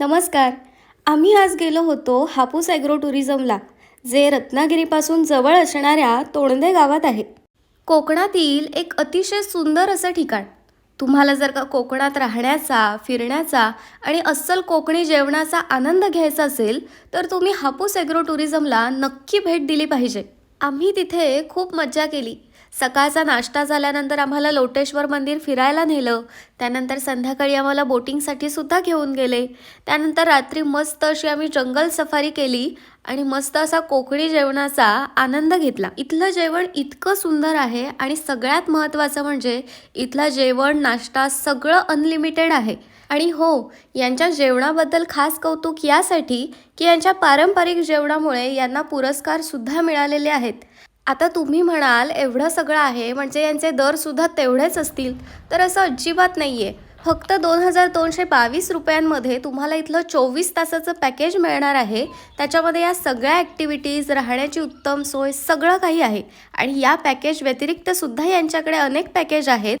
नमस्कार. आम्ही आज गेलो होतो हापूस ॲग्रो टुरिझमला जे रत्नागिरीपासून जवळ असणाऱ्या तोंडदे गावात आहे. कोकणातील एक अतिशय सुंदर असं ठिकाण. तुम्हाला जर का कोकणात राहण्याचा फिरण्याचा आणि अस्सल कोकणी जेवणाचा आनंद घ्यायचा असेल तर तुम्ही हापूस ॲग्रो टुरिझमला नक्की भेट दिली पाहिजे. आम्ही तिथे खूप मज्जा केली. सकाळचा नाश्ता झाल्यानंतर आम्हाला लोटेश्वर मंदिर फिरायला नेलं. त्यानंतर संध्याकाळी आम्हाला बोटिंगसाठी सुद्धा घेऊन गेले. त्यानंतर रात्री मस्त अशी आम्ही जंगल सफारी केली आणि मस्त असा कोकणी जेवणाचा आनंद घेतला. इथलं जेवण इतकं सुंदर आहे आणि सगळ्यात महत्त्वाचं म्हणजे इथलं जेवण नाश्ता सगळं अनलिमिटेड आहे. आणि हो यांच्या जेवणाबद्दल खास कौतुक यासाठी की यांच्या पारंपरिक जेवणामुळे यांना पुरस्कारसुद्धा मिळालेले आहेत. आता तुम्ही म्हणाल एवढं सगळं आहे म्हणजे यांचे दरसुद्धा तेवढेच असतील. तर असं अजिबात नाही आहे फक्त दोन हजार दोनशे बावीस रुपयांमध्ये तुम्हाला इथलं चोवीस तासाचं पॅकेज मिळणार आहे. त्याच्यामध्ये या सगळ्या ॲक्टिव्हिटीज राहण्याची उत्तम सोय सगळं काही आहे. आणि या पॅकेज व्यतिरिक्त सुद्धा यांच्याकडे अनेक पॅकेज आहेत.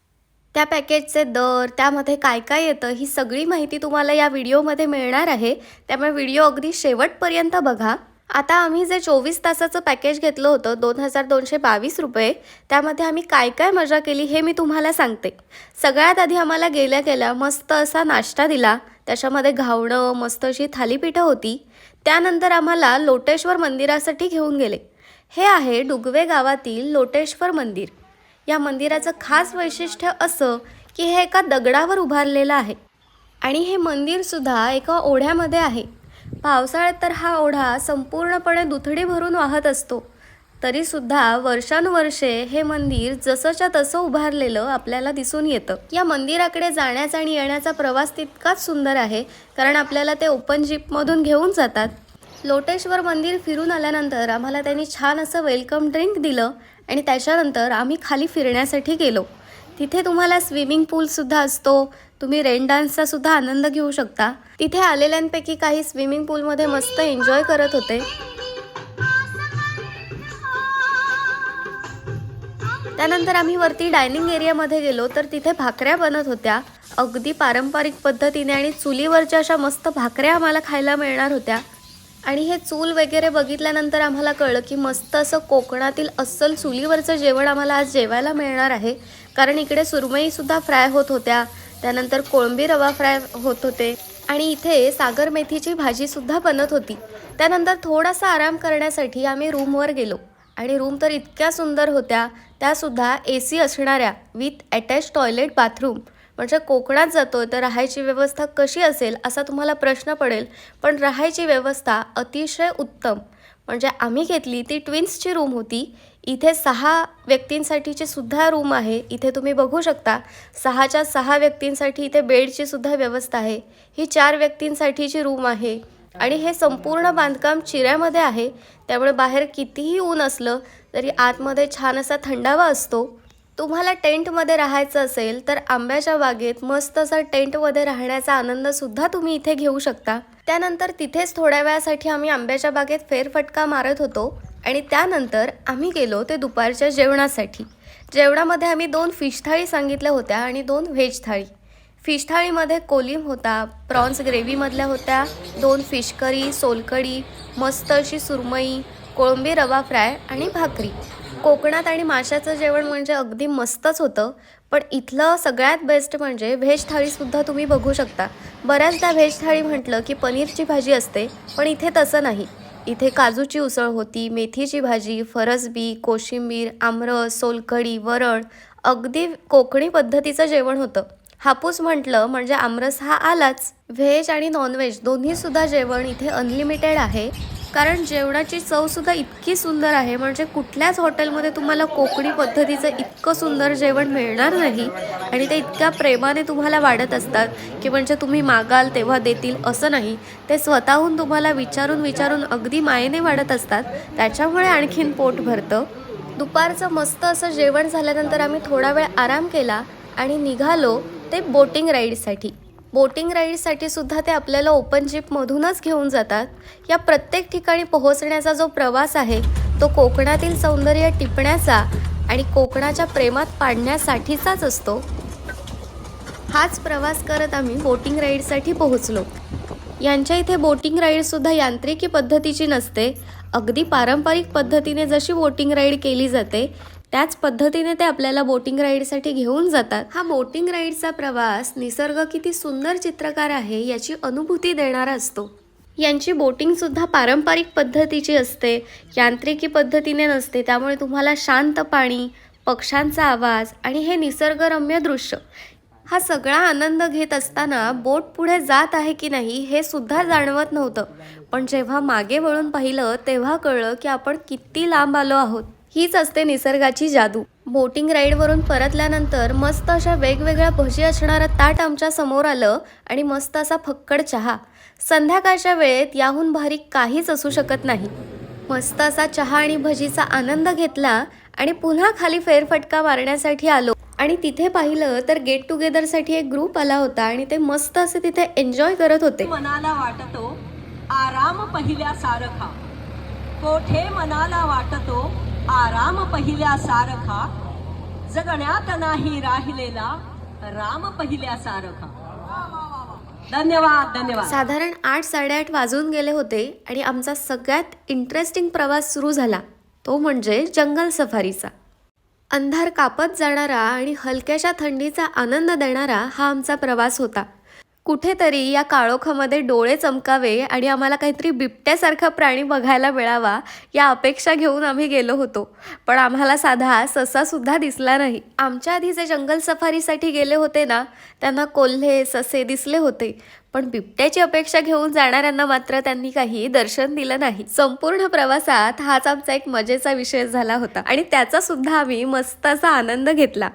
त्या पॅकेजचे दर त्यामध्ये काय काय येतं ही सगळी माहिती तुम्हाला या व्हिडिओमध्ये मिळणार आहे. त्यामुळे व्हिडिओ अगदी शेवटपर्यंत बघा. आता आम्ही जे चोवीस तासाचं पॅकेज घेतलं होतं दोन हजार दोनशे बावीस रुपये त्यामध्ये आम्ही काय काय मजा केली हे मी तुम्हाला सांगते. सगळ्यात आधी आम्हाला गेल्या गेल्या मस्त असा नाश्ता दिला. त्याच्यामध्ये घावणं मस्त अशी थालीपीठं होती. त्यानंतर आम्हाला लोटेश्वर मंदिरासाठी घेऊन गेले. हे आहे डुगवे गावातील लोटेश्वर मंदिर. या मंदिराचं खास वैशिष्ट्य असं की हे एका दगडावर उभारलेलं आहे. आणि हे मंदिरसुद्धा एका ओढ्यामध्ये आहे. पावसाळ्यात तर हा ओढा संपूर्णपणे दुथडी भरून वाहत असतो. तरीसुद्धा वर्षानुवर्षे हे मंदिर जसंच्या तसं उभारलेलं आपल्याला दिसून येतं. या मंदिराकडे जाण्याचा आणि येण्याचा प्रवास तितकाच सुंदर आहे कारण आपल्याला ते ओपन जीपमधून घेऊन जातात. लोटेश्वर मंदिर फिरून आल्यानंतर आम्हाला त्यांनी छान असं वेलकम ड्रिंक दिलं आणि त्याच्यानंतर आम्ही खाली फिरण्यासाठी गेलो. तिथे तुम्हाला स्विमिंग पूलसुद्धा असतो तुम्ही रेन डान्सचा सुद्धा आनंद घेऊ शकता. तिथे आलेल्यांपैकी काही स्विमिंग पूलमध्ये मस्त एन्जॉय करत होते. त्यानंतर आम्ही वरती डायनिंग एरियामध्ये गेलो तर तिथे भाकऱ्या बनत होत्या. अगदी पारंपरिक पद्धतीने आणि चुलीवरच्या अशा मस्त भाकऱ्या आम्हाला खायला मिळणार होत्या. आणि हे चूल वगैरे बघितल्यानंतर आम्हाला कळलं की मस्त असं कोकणातील अस्सल चुलीवरचं जेवण आम्हाला आज जेवायला मिळणार आहे. कारण इकडे सुरमईसुद्धा फ्राय होत होत्या. त्यानंतर कोळंबी रवा फ्राय होत होते. आणि इथे सागर मेथीची भाजीसुद्धा बनत होती. त्यानंतर थोडासा आराम करण्यासाठी आम्ही रूमवर गेलो. आणि रूम तर इतक्या सुंदर होत्या त्यासुद्धा ए सी असणाऱ्या विथ अटॅच टॉयलेट बाथरूम म्हणजे कोकणात जातो तर राहायची व्यवस्था कशी असेल असा तुम्हाला प्रश्न पडेल पण राहायची व्यवस्था अतिशय उत्तम. म्हणजे आम्ही घेतली ती ट्विन्सची रूम होती. इथे सहा व्यक्तींसाठीची सुद्धा रूम आहे. इथे तुम्ही बघू शकता सहाच्या सहा व्यक्तींसाठी इथे बेडची सुद्धा व्यवस्था आहे. ही चार व्यक्तींसाठीची रूम आहे. आणि हे संपूर्ण बांधकाम चिऱ्यामध्ये आहे. त्यामुळे बाहेर कितीही ऊन असलं तरी आतमध्ये छान असा थंडावा असतो. तुम्हाला टेंटमध्ये राहायचं असेल तर आंब्याच्या बागेत मस्त असा टेंटमध्ये राहण्याचा आनंदसुद्धा तुम्ही इथे घेऊ शकता. त्यानंतर तिथेच थोड्या वेळासाठी आम्ही आंब्याच्या बागेत फेरफटका मारत होतो आणि त्यानंतर आम्ही गेलो ते दुपारच्या जेवणासाठी. जेवणामध्ये आम्ही दोन फिश थाळी सांगितल्या होत्या आणि दोन व्हेज थाळी. फिश थाळीमध्ये कोलिम होता प्रॉन्स ग्रेव्हीमधल्या होत्या दोन फिश करी सोलकडी मस्त अशी सुरमई कोळंबी रवा फ्राय आणि भाकरी. कोकणात आणि माशाचं जेवण म्हणजे अगदी मस्तच होतं. पण इथलं सगळ्यात बेस्ट म्हणजे व्हेज थाळीसुद्धा तुम्ही बघू शकता. बऱ्याचदा व्हेज थाळी म्हटलं की पनीरची भाजी असते पण इथे तसं नाही. इथे काजूची उसळ होती मेथीची भाजी फरसबी कोशिंबीर आमरस सोलकढी वरण अगदी कोकणी पद्धतीचं जेवण होतं. हापूस म्हटलं म्हणजे आमरस हा आलाच. व्हेज आणि नॉनव्हेज दोन्हीसुद्धा जेवण इथे अनलिमिटेड आहे. कारण जेवणाची चवसुद्धा इतकी सुंदर आहे. म्हणजे कुठल्याच हॉटेलमध्ये तुम्हाला कोकणी पद्धतीचं इतकं सुंदर जेवण मिळणार नाही आणि ते इतक्या प्रेमाने तुम्हाला वाढत असतात की म्हणजे तुम्ही मागाल तेव्हा देतील असं नाही. ते स्वतःहून तुम्हाला विचारून विचारून अगदी मायेने वाढत असतात. त्याच्यामुळे आणखीन पोट भरतं. दुपारचं मस्त असं जेवण झाल्यानंतर आम्ही थोडा वेळ आराम केला आणि निघालो ते बोटिंग राईडसाठी. बोटिंग राईडसाठी सुद्धा ते आपल्याला ओपन जीपमधूनच घेऊन जातात. या प्रत्येक ठिकाणी पोहोचण्याचा जो प्रवास आहे तो कोकणातील सौंदर्य टिपण्याचा आणि कोकणाच्या प्रेमात पाडण्यासाठीचाच असतो. हाच प्रवास करत आम्ही बोटिंग राईडसाठी पोहोचलो. यांच्या इथे बोटिंग राईडसुद्धा यांत्रिकी पद्धतीची नसते. अगदी पारंपरिक पद्धतीने जशी बोटिंग राईड केली जाते त्याच पद्धतीने ते आपल्याला बोटिंग राईडसाठी घेऊन जातात. हा बोटिंग राईडचा प्रवास निसर्ग किती सुंदर चित्रकार आहे याची अनुभूती देणारा असतो. यांची बोटिंग सुद्धा पारंपरिक पद्धतीची असते यांत्रिकी पद्धतीने नसते त्यामुळे तुम्हाला शांत पाणी पक्ष्यांचा आवाज आणि हे निसर्गरम्य दृश्य. हा सगळा आनंद घेत असताना बोट पुढे जात आहे की नाही हे सुद्धा जाणवत नव्हतं. पण जेव्हा मागे वळून पाहिलं तेव्हा कळलं की आपण किती लांब आलो आहोत. हीच असते निसर्गाची जादू. बोटिंग राईडवरून परतल्यानंतर मस्त अशा वेगवेगळ्या भजी असणारं ताट आमच्यासमोर आलं आणि मस्त असा फक्कड चहा. संध्याकाळच्या वेळेत याहून भारी काहीच असू शकत नाही. मस्त असा चहा आणि भजीचा आनंद घेतला आणि पुन्हा खाली फेरफटका मारण्यासाठी आलो. आणि तिथे पाहिलं तर गेट टुगेदरसाठी एक ग्रुप आला होता आणि ते मस्त असे तिथे एन्जॉय करत होते. मनाला वाटतो आराम पहिल्या सारखा. कोठे मनाला वाटतो आराम पहिल्या सारखा जगण्यात नाही राहिलेला राम पहिल्या सारखा. धन्यवाद धन्यवाद. साधारण आठ साडेआठ वाजून गेले होते आणि आमचा सगळ्यात इंटरेस्टिंग प्रवास सुरू झाला. तो म्हणजे जंगल सफारीचा. अंधार कापत जाणारा आणि हलक्याशा थंडीचा आनंद देणारा हा आमचा प्रवास होता. कुठेतरी या काळोखामध्ये डोळे चमकावे आणि आम्हाला काहीतरी बिबट्यासारखा प्राणी बघायला मिळावा या अपेक्षा घेऊन आम्ही गेलो होतो. पण आम्हाला साधा ससासुद्धा दिसला नाही. आमच्या आधी जे जंगल सफारीसाठी गेले होते ना त्यांना कोल्हे ससे दिसले होते. पण बिबट्याची अपेक्षा घेऊन जाणाऱ्यांना मात्र त्यांनी काही दर्शन दिलं नाही. संपूर्ण प्रवासात हाच आमचा एक मजेचा विषय झाला होता आणि त्याचा सुद्धा आम्ही मस्त असा आनंद घेतला.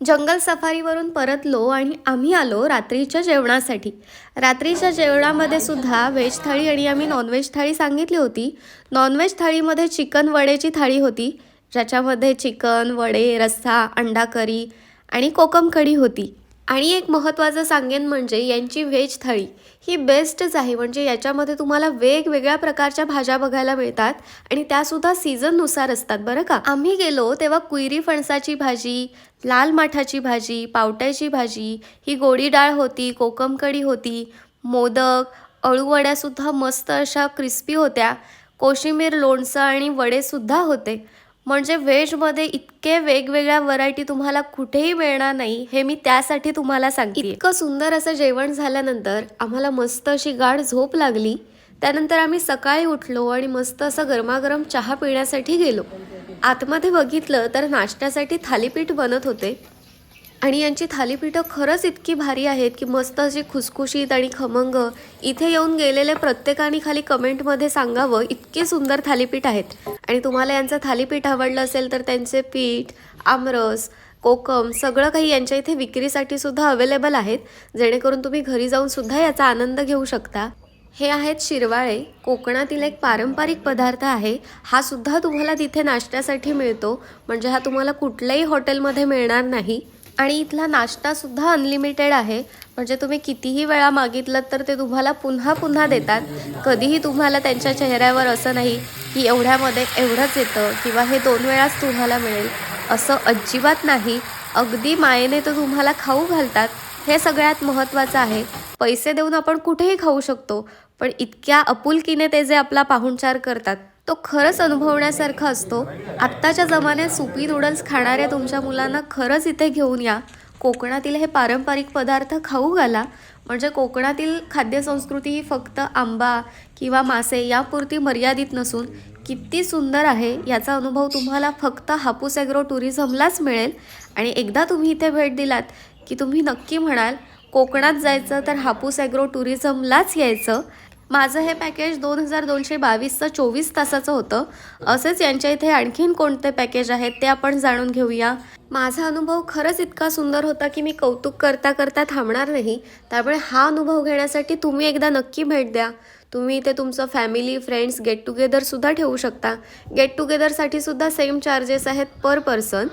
जंगल सफारीवरून परतलो आणि आम्ही आलो रात्रीच्या जेवणासाठी. रात्रीच्या जेवणामध्ये सुद्धा व्हेज थाळी आणि आम्ही नॉनव्हेज थाळी सांगितली होती. नॉनव्हेज थाळीमध्ये चिकन वडेची थाळी होती. ज्याच्यामध्ये चिकन वडे रस्सा अंडा करी आणि कोकम कढी होती. आणि एक महत्त्वाचं सांगेन म्हणजे यांची व्हेज थाळी ही बेस्टच आहे. म्हणजे याच्यामध्ये तुम्हाला वेगवेगळ्या प्रकारच्या भाज्या बघायला मिळतात आणि त्यासुद्धा सीझननुसार असतात बरं का. आम्ही गेलो तेव्हा कुयरी फणसाची भाजी लाल माठाची भाजी पावट्याची भाजी ही गोडी डाळ होती कोकम कढी होती मोदक अळूवड्यासुद्धा मस्त अशा क्रिस्पी होत्या. कोशिंबीर लोणचं आणि वडेसुद्धा होते. म्हणजे व्हेजमध्ये इतके वेगवेगळ्या व्हरायटी तुम्हाला कुठेही मिळणार नाही हे मी त्यासाठी तुम्हाला सांगते इतकं सुंदर असं जेवण झाल्यानंतर आम्हाला मस्त अशी गाढ झोप लागली. त्यानंतर आम्ही सकाळी उठलो आणि मस्त असं गरमागरम चहा पिण्यासाठी गेलो. आतमध्ये बघितलं तर नाश्त्यासाठी थालीपीठ बनत होते. आणि यांची थालीपीठं खरंच इतकी भारी आहेत की मस्त अशी खुसखुशीत आणि खमंग इथे येऊन गेलेले प्रत्येकाने खाली कमेंटमध्ये सांगावं इतके सुंदर थालीपीठ आहेत. आणि तुम्हाला यांचं थालीपीठ आवडलं असेल तर त्यांचे पीठ आमरस कोकम सगळं काही यांच्या इथे विक्रीसाठी सुद्धा अवेलेबल आहेत. जेणेकरून तुम्ही घरी जाऊन सुद्धा याचा आनंद घेऊ शकता. हे आहेत शिरवाळे. कोकणातील एक पारंपरिक पदार्थ आहे. हा सुद्धा तुम्हाला तिथे नाश्त्यासाठी मिळतो. म्हणजे हा तुम्हाला कुठल्याही हॉटेलमध्ये मिळणार नाही. आणि इथला नाश्तासुद्धा अनलिमिटेड आहे. म्हणजे तुम्ही कितीही वेळा मागितलं तर ते तुम्हाला पुन्हा पुन्हा देतात. कधीही तुम्हाला त्यांच्या चेहऱ्यावर असं नाही की एवढ्यामध्ये एवढंच येतं किंवा हे दोन वेळाच तुम्हाला मिळेल. असं अजिबात नाही. अगदी मायेने तो तुम्हाला खाऊ घालतात. हे सगळ्यात महत्त्वाचं आहे. पैसे देऊन आपण कुठेही खाऊ शकतो. पण इतक्या अपुलकीने ते जे आपला पाहुणचार करतात तो खरंच अनुभवण्यासारखा असतो. आत्ताच्या जमान्यात सुपी नूडल्स खाणाऱ्या तुमच्या मुलांना खरंच इथे घेऊन या. कोकणातील हे पारंपरिक पदार्थ खाऊ घाला. म्हणजे कोकणातील खाद्यसंस्कृती ही फक्त आंबा किंवा मासे यापुरती मर्यादित नसून किती सुंदर आहे याचा अनुभव तुम्हाला फक्त हापूस ॲग्रो टुरिझमलाच मिळेल. आणि एकदा तुम्ही इथे भेट दिलात की तुम्ही नक्की म्हणाल कोकणात जायचं तर हापूस ॲग्रो टुरिझमलाच यायचं. माझं हे पॅकेज दोन हजार दोनशे बावीसचं चोवीस तासाचं होतं. असेच यांच्या इथे आणखीन कोणते पॅकेज आहेत ते आपण जाणून घेऊया. माझा अनुभव खरंच इतका सुंदर होता की मी कौतुक करता करता थांबणार नाही. त्यामुळे हा अनुभव घेण्यासाठी तुम्ही एकदा नक्की भेट द्या. तुम्ही इथे तुमचं फॅमिली फ्रेंड्स गेट टुगेदरसुद्धा ठेवू शकता. गेट टुगेदरसाठी सुद्धा सेम चार्जेस आहेत पर पर्सन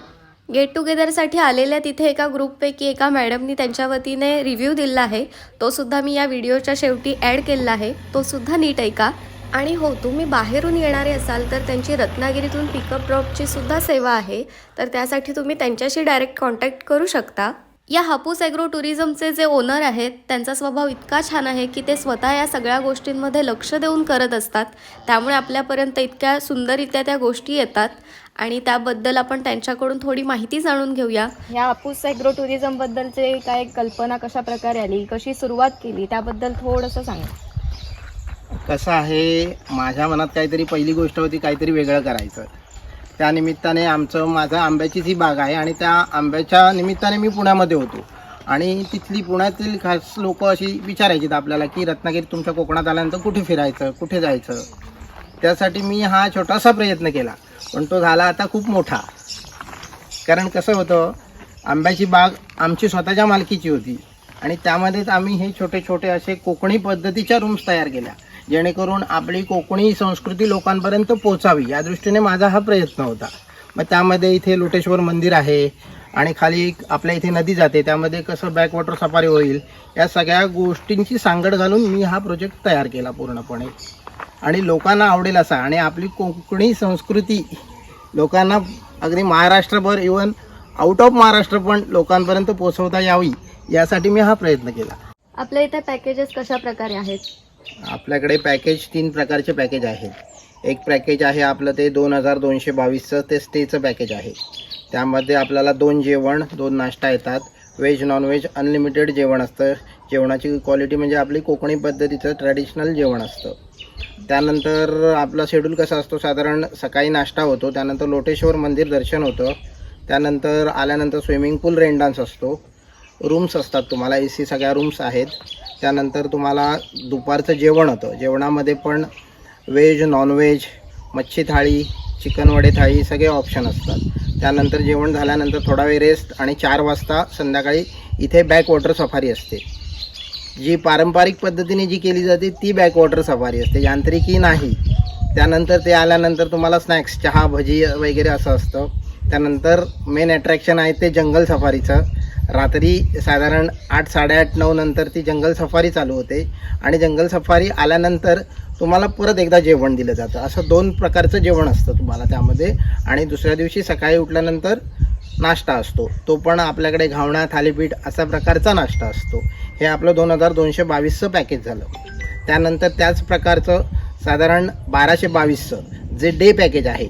गेट टुगेदरसाठी आलेल्या तिथे एका ग्रुपपैकी एका मॅडमनी त्यांच्या वतीने रिव्ह्यू दिला आहे. तो सुद्धा मी या व्हिडिओच्या शेवटी ॲड केलेला आहे. तो सुद्धा नीट ऐका. आणि हो तुम्ही बाहेरून येणारे असाल तर त्यांची रत्नागिरीतून पिकअप ड्रॉपची सुद्धा सेवा आहे. तर त्यासाठी तुम्ही त्यांच्याशी डायरेक्ट कॉन्टॅक्ट करू शकता. या हापूस ॲग्रो टुरिझमचे जे ओनर आहेत त्यांचा स्वभाव इतका छान आहे की ते स्वतः या सगळ्या गोष्टींमध्ये लक्ष देऊन करत असतात. त्यामुळे आपल्यापर्यंत इतक्या सुंदररित्या त्या गोष्टी येतात. आणि त्याबद्दल आपण त्यांच्याकडून थोडी माहिती जाणून घेऊया. ह्या हापूस ॲग्रो टुरिझम बद्दलचे काय कल्पना कशा प्रकारे आली? कशी सुरुवात केली? त्याबद्दल थोडंसं सांगा. कसं आहे माझ्या मनात काहीतरी पहिली गोष्ट होती काहीतरी वेगळं करायचं. त्यानिमित्ताने आमचं माझं आंब्याचीच ही बाग आहे आणि त्या आंब्याच्या निमित्ताने मी पुण्यामध्ये होतो. आणि तिथली पुण्यातील खास लोक अशी विचारायची आपल्याला की रत्नागिरी तुमच्या कोकणात आल्यानंतर कुठे फिरायचं कुठे जायचं? त्यासाठी मी हा छोटासा प्रयत्न केला. पण तो झाला आता खूप मोठा. कारण कसं होतं आंब्याची बाग आमची स्वतःच्या मालकीची होती. आणि त्यामध्येच आम्ही हे छोटे छोटे असे कोकणी पद्धतीच्या रूम्स तयार केल्या. जेणेकरून आपली कोकणी संस्कृती लोकांपर्यंत पोचावी. या दृष्टीने माझा हा प्रयत्न होता. मग त्यामध्ये इथे लोटेश्वर मंदिर आहे आणि खाली एक आपल्या इथे नदी जाते. त्यामध्ये कसं बॅकवॉटर सफारी होईल या सगळ्या गोष्टींची सांगड घालून मी हा प्रोजेक्ट तयार केला पूर्णपणे. आणि लोकांना आवडेल असा आणि आपली कोकणी संस्कृती लोकांना अगदी महाराष्ट्रभर इवन आउट ऑफ महाराष्ट्र पण लोकांपर्यंत पोहोचवता यावी यासाठी मी हा प्रयत्न केला. आपल्या इथे पॅकेजेस कशा प्रकारे आहेत? आपल्याकडे पॅकेज तीन प्रकारचे पॅकेज आहेत एक पॅकेज आहे आपलं ते दोन हजार दोनशे बावीसचं ते स्टेचं पॅकेज आहे. त्यामध्ये आपल्याला दोन जेवण दोन नाश्ता येतात. व्हेज नॉनव्हेज अनलिमिटेड जेवण असतं. जेवणाची क्वालिटी म्हणजे आपली कोकणी पद्धतीचं ट्रॅडिशनल जेवण असतं. त्यानंतर आपला शेड्यूल कसा असतो? साधारण सकाळी नाश्ता होतो त्यानंतर लोटेश्वर मंदिर दर्शन होतं. त्यानंतर आल्यानंतर स्विमिंग पूल रेन डान्स असतो. रूम्स असतात तुम्हाला ए सी सगळ्या रूम्स आहेत. त्यानंतर तुम्हाला दुपारचं जेवण होतं. जेवणामध्ये पण व्हेज नॉनव्हेज मच्छी थाळी चिकन वडे थाळी सगळे ऑप्शन असतात. त्यानंतर जेवण झाल्यानंतर थोडा वेळ रेस्ट आणि चार वाजता संध्याकाळी इथे बॅक वॉटर सफारी असते. जी पारंपरिक पद्धतीने जी केली जाते ती बॅक वॉटर सफारी असते. यांत्रिकी नाही. त्यानंतर ते आल्यानंतर तुम्हाला स्नॅक्स चहा भजी वगैरे असं असतं. त्यानंतर मेन अट्रॅक्शन आहे ते जंगल सफारीचं रात्री साधारण आठ साडेआठ नऊ नंतर ती जंगल सफारी चालू होते. आणि जंगल सफारी आल्यानंतर तुम्हाला परत एकदा जेवण दिलं जातं. असं दोन प्रकारचं जेवण असतं तुम्हाला त्यामध्ये. आणि दुसऱ्या दिवशी सकाळी उठल्यानंतर नाश्ता असतो. तो पण आपल्याकडे घावणा थालीपीठ असा प्रकारचा नाश्ता असतो. हे आपलं दोन हजार दोनशे बावीसचं पॅकेज झालं. त्यानंतर त्याच प्रकारचं साधारण बाराशे बावीसचं जे डे पॅकेज आहे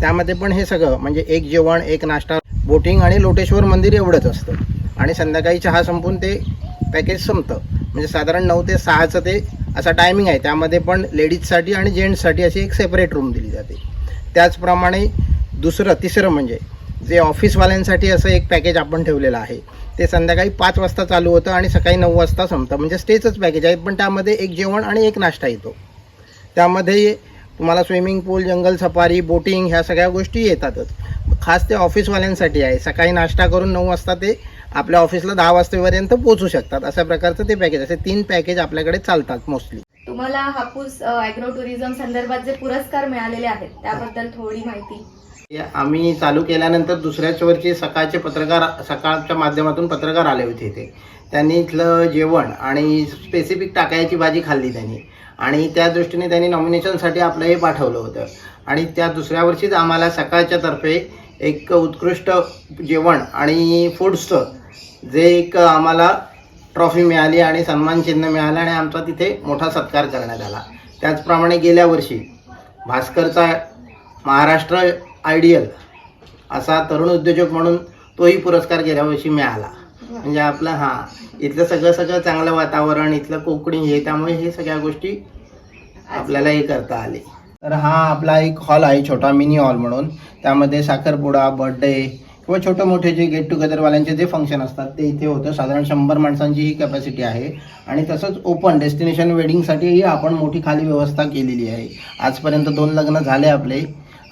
त्यामध्ये पण हे सगळं म्हणजे एक जेवण एक नाश्ता बोटिंग आणि लोटेश्वर मंदिर एवढंच असतं. आणि संध्याकाळी चहा संपून ते पॅकेज संपतं. म्हणजे साधारण नऊ ते सहाचं ते असा टायमिंग आहे. त्यामध्ये पण लेडीजसाठी आणि जेंट्ससाठी अशी एक सेपरेट रूम दिली जाते. त्याचप्रमाणे दुसरं तिसरं म्हणजे जे ऑफिसवाल्यांसाठी असं एक पॅकेज आपण ठेवलेलं आहे ते संध्याकाळी पाच वाजता चालू होतं आणि सकाळी नऊ वाजता संपतं. म्हणजे स्टेचंच पॅकेज आहे पण त्यामध्ये एक जेवण आणि एक नाश्ता येतो. त्यामध्ये तुम्हाला swimming pool jungle safari boating ह्या सगळ्या गोष्टी येतातच. खास ते ऑफिसवाल्यांसाठी आहे. सकाळी नाश्ता करून नऊ वाजता ते आपल्या ऑफिसला दहा वाजतापर्यंत पोहोचू शकतात. अशा प्रकारचं ते पॅकेज असे तीन पॅकेज आपल्याकडे चालतात मोस्टली तुम्हाला हापूस ॲग्रो टुरिझम संदर्भात जे पुरस्कार मिळालेले आहेत त्याबद्दल थोडी माहिती. आम्ही चालू केल्यानंतर दुसऱ्याच वरची सकाळचे पत्रकार सकाळच्या माध्यमातून पत्रकार आले होते इथे. त्यांनी इथलं जेवण आणि स्पेसिफिक टाकायची भाजी खाल्ली त्यांनी. आणि त्या दृष्टीने त्यांनी नॉमिनेशनसाठी आपलं हे पाठवलं होतं. आणि त्या दुसऱ्या वर्षीच आम्हाला सकाळच्या तर्फे एक उत्कृष्ट जेवण आणि फूड्सचं जे एक आम्हाला ट्रॉफी मिळाली आणि सन्मान चिन्ह मिळालं आणि आमचा तिथे मोठा सत्कार करण्यात आला. त्याचप्रमाणे गेल्या वर्षी भास्करचा महाराष्ट्र आयडियल असा तरुण उद्योजक म्हणून तोही पुरस्कार गेल्या वर्षी मिळाला. म्हणजे आपलं हां इथलं सगळं सगळं चांगलं वातावरण इथलं कोकणी हे त्यामुळे हे सगळ्या गोष्टी आपल्याला हे करता आले. तर हा आपला एक हॉल आहे छोटा मिनी हॉल म्हणून. त्यामध्ये साखरपुडा बर्थडे किंवा छोटे मोठे जे गेट टुगेदरवाल्यांचे जे फंक्शन असतात ते इथे होतं. साधारण शंभर माणसांची ही कॅपॅसिटी आहे. आणि तसंच ओपन डेस्टिनेशन वेडिंगसाठीही आपण मोठी खाली व्यवस्था केलेली आहे. आजपर्यंत दोन लग्न झाले आपले.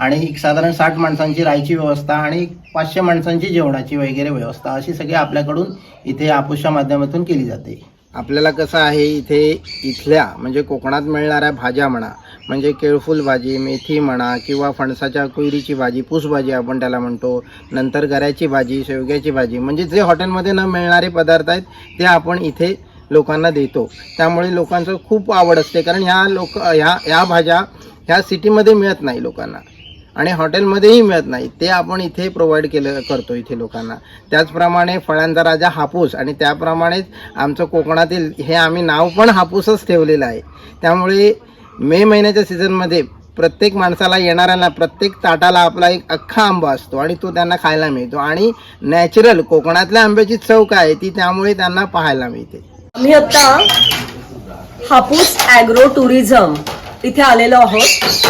आणि एक साधारण साठ माणसांची राहायची व्यवस्था आणि पाचशे माणसांची जेवणाची वगैरे व्यवस्था अशी सगळी आपल्याकडून इथे आपुषच्या माध्यमातून केली जाते. आपल्याला कसं आहे इथे इथल्या म्हणजे कोकणात मिळणाऱ्या भाज्या म्हणा म्हणजे केळफूल भाजी मेथी म्हणा किंवा फणसाच्या कुयरीची भाजी पूसभाजी आपण त्याला म्हणतो. नंतर गऱ्याची भाजी शेवग्याची भाजी. म्हणजे जे हॉटेलमध्ये न मिळणारे पदार्थ आहेत ते आपण इथे लोकांना देतो. त्यामुळे लोकांचं खूप आवड असते. कारण ह्या लोक ह्या ह्या भाज्या ह्या सिटीमध्ये मिळत नाही लोकांना. आणि हॉटेलमध्येही मिळत नाही. ते आपण इथे प्रोव्हाइड केलं करतो इथे लोकांना. त्याचप्रमाणे फळांचा राजा हापूस. आणि त्याप्रमाणेच आमचं कोकणातील हे आम्ही नाव पण हापूसच ठेवलेलं आहे. त्यामुळे मे महिन्याच्या सीझनमध्ये प्रत्येक माणसाला येणाऱ्यांना प्रत्येक ताटाला आपला एक अख्खा आंबा असतो आणि तो त्यांना खायला मिळतो. आणि नॅचरल कोकणातल्या आंब्याची चव काय आहे ती त्यामुळे त्यांना पाहायला मिळते. आम्ही आता हापूस ॲग्रो टुरिझम इथे आलेलो आहोत.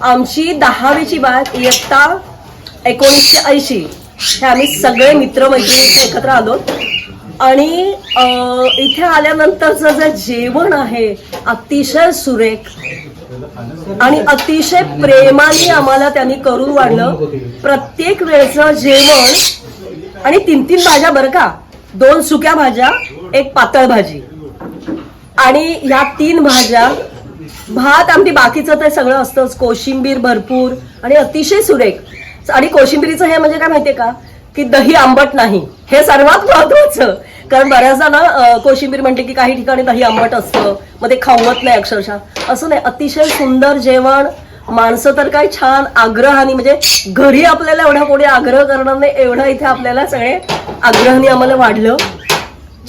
आमची दहावीची बात इयत्ता एकोणीसशे ऐंशी. हे आम्ही सगळे मित्रमैत्रिणी एकत्र आलो. आणि इथे आल्यानंतरचं जे जेवण आहे अतिशय सुरेख आणि अतिशय प्रेमाने आम्हाला त्यांनी करून वाढलं. प्रत्येक वेळचं जेवण आणि तीन तीन भाज्या बरं का? दोन सुक्या भाज्या एक पातळ भाजी. आणि ह्या तीन भाज्या भात आमटी बाकीचं ते सगळं असतंच. कोशिंबीर भरपूर आणि अतिशय सुरेख. आणि कोशिंबीरीचं हे म्हणजे काय माहितीये का? की दही आंबट नाही. हे सर्वात महत्वाचं. कारण बऱ्याचदा ना कोशिंबीर म्हटली की काही ठिकाणी दही आंबट असतं. मग ते खावत नाही अक्षरशः. असं नाही अतिशय सुंदर जेवण. माणसं तर काय छान आग्रहाने म्हणजे घरी आपल्याला एवढा कोणी आग्रह करणार नाही एवढं इथे आपल्याला सगळे आग्रहानी आम्हाला वाढलं.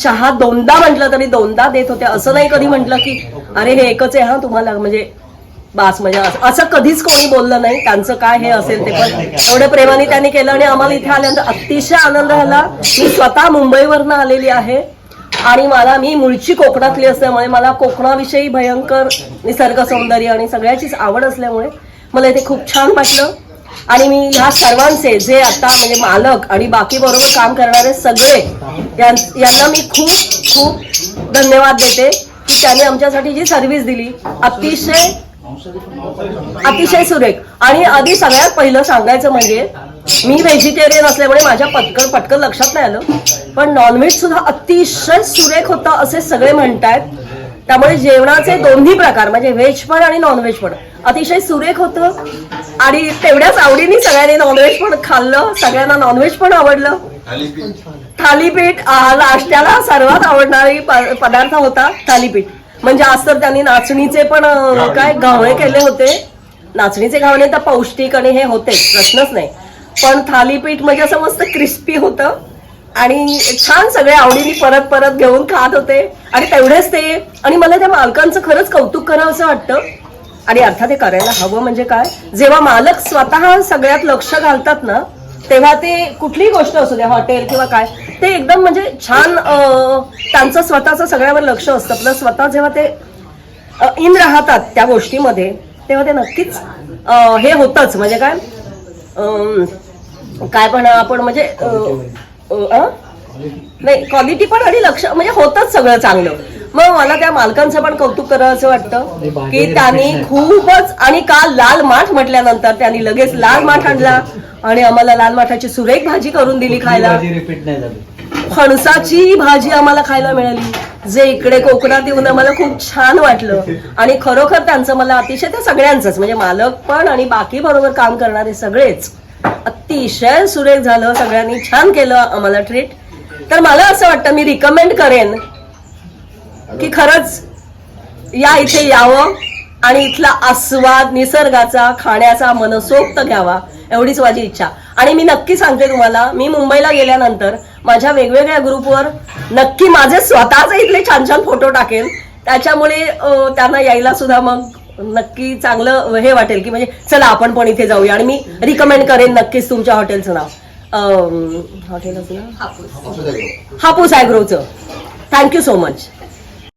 चहा दोनदा म्हटलं तरी दोनदा देत होते असं नाही कधी म्हटलं की अरे हे एकच आहे हा तुम्हाला म्हणजे बास म्हणजे असं कधीच कोणी बोललं नाही त्यांचं काय हे असेल ते पण एवढ्या प्रेमाने त्यांनी केलं आणि आम्हाला इथे आल्यानंतर अतिशय आनंद झाला. मी स्वतः मुंबईवरनं आलेली आहे आणि मला मी मूळची कोकणातली असल्यामुळे मला कोकणाविषयी भयंकर निसर्ग सौंदर्य आणि सगळ्याचीच आवड असल्यामुळे मला इथे खूप छान वाटलं. आणि मी ह्या सर्वांचे जे आता म्हणजे मालक आणि बाकी बरोबर काम करणारे सगळे यांना मी खूप खूप धन्यवाद देते की त्यांनी आमच्यासाठी जी सर्व्हिस दिली अतिशय अतिशय सुरेख. आणि आधी सगळ्यात पहिलं सांगायचं म्हणजे मी व्हेजिटेरियन असल्यामुळे माझ्या पटकन पटकन लक्षात नाही आलं. पण नॉनव्हेज सुद्धा अतिशय सुरेख होतं असे सगळे म्हणतायत. त्यामुळे जेवणाचे दोन्ही प्रकार म्हणजे व्हेज पण आणि नॉनव्हेज पण अतिशय सुरेख होतं. आणि तेवढ्याच आवडीने सगळ्यांनी नॉनव्हेज पण खाल्लं. सगळ्यांना नॉनव्हेज पण आवडलं. थालीपीठ. नाश्त्याला सर्वात आवडणारी पदार्थ होता थालीपीठ. म्हणजे आज तर त्यांनी नाचणीचे पण अ, काय घावणे केले होते. नाचणीचे घावणे तर पौष्टिक आणि हे होते प्रश्नच नाही. पण थालीपीठ म्हणजे असं मस्त क्रिस्पी होतं. आणि छान सगळे आवडीने परत परत घेऊन खात होते. आणि तेवढेच ते आणि मला त्या मालकांचं खरंच कौतुक करावं असं वाटतं. आणि अर्थात हे करायला हवं म्हणजे काय? जेव्हा मालक स्वतः सगळ्यात लक्ष घालतात ना तेव्हा ते कुठलीही गोष्ट असू द्या हॉटेल किंवा काय ते एकदम म्हणजे छान त्यांचं स्वतःचं सगळ्यावर लक्ष असतं. प्लस स्वतः जेव्हा ते इन राहतात त्या गोष्टीमध्ये तेव्हा ते नक्कीच हे होतच. म्हणजे काय? अं, काय पण आपण म्हणजे? नाही क्वालिटी पण आणि लक्ष म्हणजे होतच सगळं चांगलं. मग मला त्या मालकांचं पण कौतुक करावं असं वाटतं की त्यांनी खूपच आणि काल लाल माठ म्हटल्यानंतर त्यांनी लगेच लाल माठ आणला आणि आम्हाला लाल माठाची सुरेख भाजी करून दिली खायला. रिपीट नाही झाली. फणसाची भाजी आम्हाला खायला मिळाली. जे इकडे कोकणात येऊन आम्हाला खूप छान वाटलं. आणि खरोखर त्यांचं मला अतिशय त्या सगळ्यांचंच म्हणजे मालक पण आणि बाकी बरोबर काम करणारे सगळेच. अतिशय सुरेख झालं सगळ्यांनी छान केलं आम्हाला ट्रीट तर मला असं वाटतं मी रिकमेंड करेन की खरंच या इथे यावं आणि इथला आस्वाद निसर्गाचा खाण्याचा मनसोक्त घ्यावा एवढीच माझी इच्छा. आणि मी नक्की सांगते तुम्हाला मी मुंबईला गेल्यानंतर माझ्या वेगवेगळ्या ग्रुपवर नक्की माझे स्वतःचे इथले छान छान फोटो टाकेन. त्याच्यामुळे त्यांना यायला सुद्धा मग नक्की चांगलं हे वाटेल की म्हणजे चला आपण पण इथे जाऊया. आणि मी रिकमेंड करेन नक्कीच तुमच्या हॉटेलचं नाव. हॉटेलचं नाव हापूस. ॲग्रोचं थँक्यू सो मच